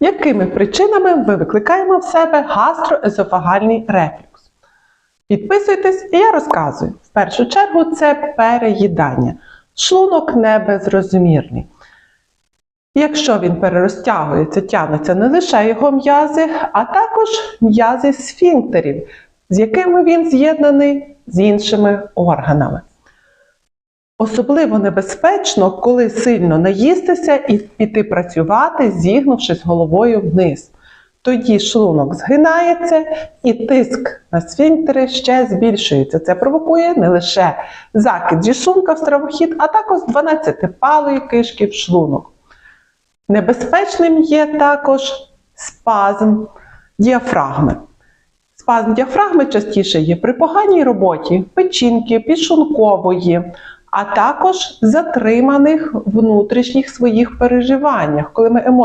Якими причинами ми викликаємо в себе гастроезофагальний рефлюкс? Підписуйтесь і я розказую. В першу чергу це переїдання. Шлунок не безрозмірний. Якщо він перерозтягується, тягнуться не лише його м'язи, а також м'язи сфінктерів, з якими він з'єднаний з іншими органами. Особливо небезпечно, коли сильно наїстися і піти працювати, зігнувшись головою вниз. Тоді шлунок згинається і тиск на сфінктери ще збільшується. Це провокує не лише закид зі шлунка в стравохід, а також 12-палої кишки в шлунок. Небезпечним є також спазм діафрагми. Спазм діафрагми частіше є при поганій роботі печінки, підшлункової, а також затриманих внутрішніх своїх переживаннях, коли ми емоції